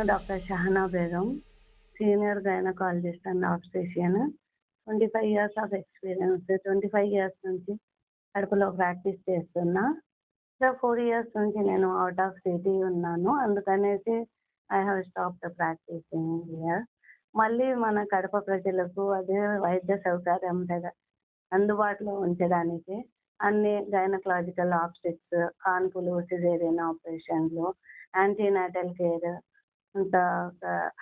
నేను doctor Shahana Begum senior gynaecologist and obstetrician. Twenty five years of experience twenty five years నుంచి కడుపులో practice చేస్తున్నా. So four years నుంచి నేను out of city ఉన్నాను. అందుకనేసి I have stop the practising year మళ్ళీ మన కడప ప్రజలకు అదే వైద్య సౌకర్యం దగ్గర అందుబాటులో ఉంచడానికి అన్ని గైనకలాజికల్ ఆప్స్టిక్స్ కాన్పులు సిజేరియన్ ఆపరేషన్లు యాంటీనాటల్ కేర్ ఇంకా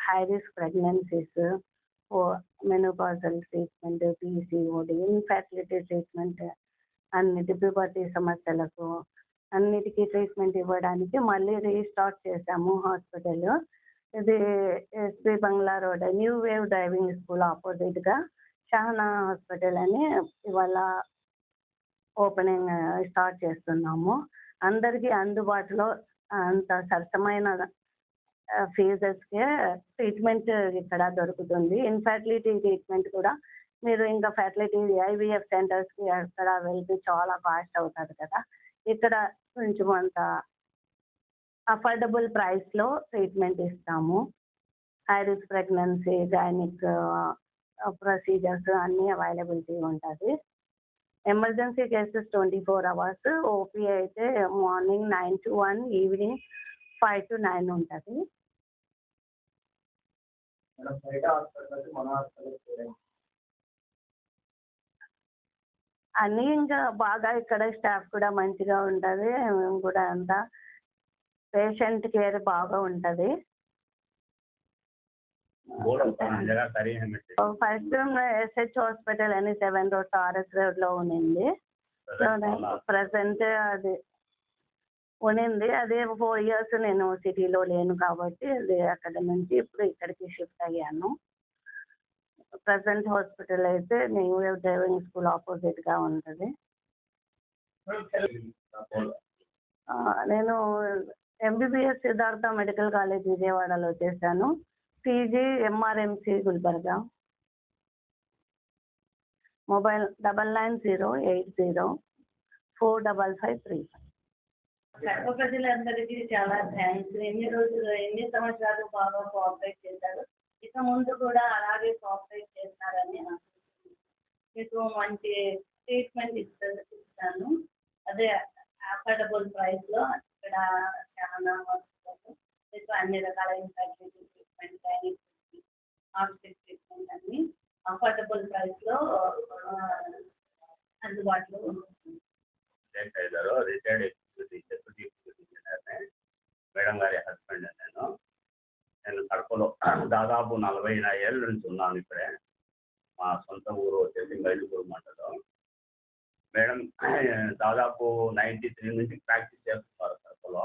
high risk pregnancies menopausal treatment PCOD infertility treatment అన్నిటి ప్యూబర్టీ సమస్యలకు అన్నిటికీ ట్రీట్మెంట్ ఇవ్వడానికి మళ్ళీ రీస్టార్ట్ చేశాము హాస్పిటల్ ఇది ఎస్పీ బంగ్లా road new wave driving school ఆపోజిట్గా షానా హాస్పిటల్ అని ఇవాళ ఓపెనింగ్ స్టార్ట్ చేస్తున్నాము. అందరికీ అందుబాటులో అంత సరసమైన ఫీజెస్కే ట్రీట్మెంట్ ఇక్కడ దొరుకుతుంది. ఇన్ఫర్టిలిటీ ట్రీట్మెంట్ కూడా మీరు ఇంకా ఫెర్టిలిటీ ఐవీఎఫ్ సెంటర్స్కి అక్కడ వెళ్తే చాలా కాస్ట్ అవుతుంది కదా. ఇక్కడ కొంచెం అంత అఫోర్డబుల్ ప్రైస్లో ట్రీట్మెంట్ ఇస్తాము. High risk pregnancy gynaec procedures అన్నీ అవైలబిలిటీ ఉంటుంది. Emergency cases twenty four hours OP అయితే morning nine to one evening five to nine ఉంటుంది. మనం బయట హాస్పిటల్కి మన హాస్పిటల్కి అన్ని ఇంకా బాగా ఇక్కడ స్టాఫ్ కూడా మంచిగా ఉంటుంది మేము కూడా అంతా పేషెంట్ కేర్ బాగా ఉంటుంది. ఫస్ట్ ఎస్హెచ్ హాస్పిటల్ అని సెవెన్ రోడ్ ఆర్ఎస్ రోడ్లో ఉంది ప్రజెంట్ అది ఉన్నింది అదే ఫోర్ ఇయర్స్ నేను సిటీలో లేను కాబట్టి అది అక్కడ నుంచి ఇప్పుడు ఇక్కడికి షిఫ్ట్ అయ్యాను. ప్రజెంట్ హాస్పిటల్ అయితే న్యూ వేవ్ డ్రైవింగ్ స్కూల్ ఆపోజిట్గా ఉంటుంది. నేను ఎంబీబీఎస్ సిద్ధార్థ మెడికల్ కాలేజ్ విజయవాడలో చేశాను. PG MRMC Gulbarga. Mobile double nine zero eight zero four double five three five. Kadapa ప్రజలందరికీ చాలా థ్యాంక్స్ ఎన్ని రోజులు ఎన్ని సంవత్సరాలు బాగా కోఆపరేట్ చేశారు? ఇక ముందు కూడా అలాగే కోఆపరేట్ చేస్తారని మీకు మంచి ట్రీట్మెంట్ ఇస్తా ఇస్తాను. అదే అఫోర్డబుల్ ప్రైస్లో ఇక్కడ చాలా హాస్పిటల్ మీకు అన్ని రకాల ఇన్ఫెక్షన్ ట్రీట్మెంట్ హాస్పిటల్ ట్రీట్మెంట్ అన్ని అఫోర్డబుల్ ప్రైస్లో అందుబాటులో ఉంటుంది. రిటైర్డ్ మేడం గారి హస్బెండ్ నేను. నేను కడపలో దాదాపు నలభై ఏళ్ళ నుంచి ఉన్నాను ఇక్కడే మా సొంత ఊరు వచ్చేసి మైలుగురు మండలం. మేడం దాదాపు నైంటీ త్రీ నుంచి ప్రాక్టీస్ చేస్తున్నారు కడపలో.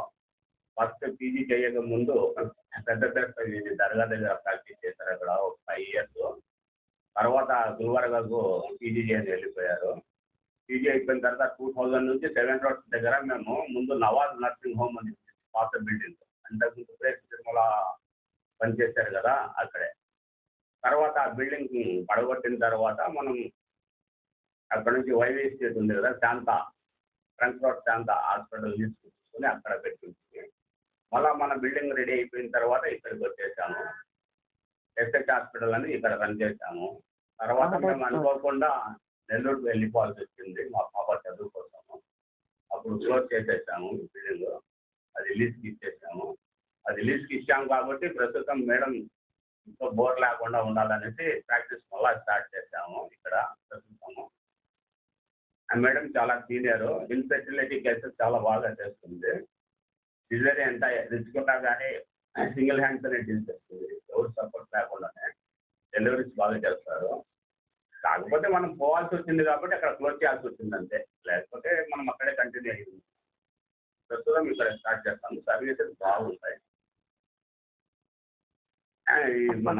ఫస్ట్ పీజీ చేయక ముందు పెద్ద పెద్ద దర్గా దగ్గర ప్రాక్టీస్ చేశారు అక్కడ ఒక ఫైవ్ ఇయర్స్. తర్వాత గుల్వర్గకు పీజీ చేయని వెళ్ళిపోయారు. పీజీ అయిపోయిన తర్వాత టూ థౌజండ్ నుంచి సెవెన్ రోడ్స్ దగ్గర మేము ముందు నవాజ్ నర్సింగ్ హోమ్ అని పాత బిల్డింగ్ అంతకుముందు తిరుమల పనిచేశారు కదా అక్కడే. తర్వాత ఆ బిల్డింగ్ పడగొట్టిన తర్వాత మనం అక్కడ నుంచి వైవీ స్టేట్ ఉంది కదా Shanta trunk road Shanta hospital తీసుకుని అక్కడ పెట్టి మళ్ళా మన బిల్డింగ్ రెడీ అయిపోయిన తర్వాత ఇక్కడికి వచ్చేసాము. ఎస్హెచ్ హాస్పిటల్ అని ఇక్కడ రన్ చేశాము తర్వాత మేము అనుకోకుండా నెల్లూరుకు వెళ్ళిపోవాల్సి వచ్చింది మా పాప చదువు కోసము. అప్పుడు క్లోజ్ చేసేసాము బిల్డింగ్ అది లీజ్కి ఇచ్చేసాము. అది లీజ్కి ఇచ్చాము కాబట్టి ప్రస్తుతం మేడం ఇంకో బోర్ లేకుండా ఉండాలనేసి ప్రాక్టీస్ మళ్ళీ స్టార్ట్ చేసాము ఇక్కడ ప్రస్తుతము. ఆ మేడం చాలా సీనియర్ ఇన్ఫెర్టిలిటీ కేసెస్ చాలా బాగా చేస్తుంది. డిలివరీ ఎంత రిస్క్ కానీ సింగిల్ హ్యాండ్తోనే డీల్ చేస్తుంది. ఎవరు సపోర్ట్ లేకుండానే డెలివరీస్ బాగా చేస్తారు. కాకపోతే మనం పోవాల్సి వచ్చింది కాబట్టి అక్కడ క్లోజ్ చేయాల్సి వచ్చింది అంతే. లేకపోతే మనం అక్కడే కంటిన్యూ అయ్యింది. ప్రస్తుతం ఇక్కడ స్టార్ట్ చేస్తాము సర్వీసెస్ బాగుంటాయి. మన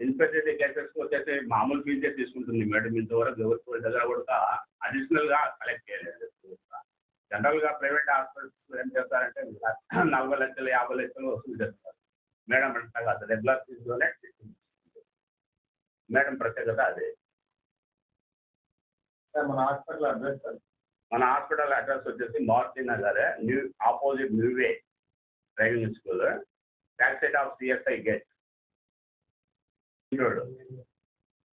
ఇన్ఫెసిటీ కేసెస్ వచ్చేసి మామూలు ఫీజే తీసుకుంటుంది మేడం. ఇంతవరకు ఎవరి దగ్గర కూడా అడిషనల్గా కలెక్ట్ చేయలేదు. జనరల్గా ప్రైవేట్ హాస్పిటల్స్ ఏం చేస్తారంటే నలభై లక్షలు యాభై లక్షలు వసూలు చేస్తారు. మేడం అంటే కాదు రెగ్యులర్ ఫీజులోనే మేడం ప్రత్యేకత అదే. మన హాస్పిటల్ అడ్రస్ సార్. మన హాస్పిటల్ అడ్రస్ వచ్చేసి Maruti Nagar new opposite new wave driving school back side of CSI gate. Road.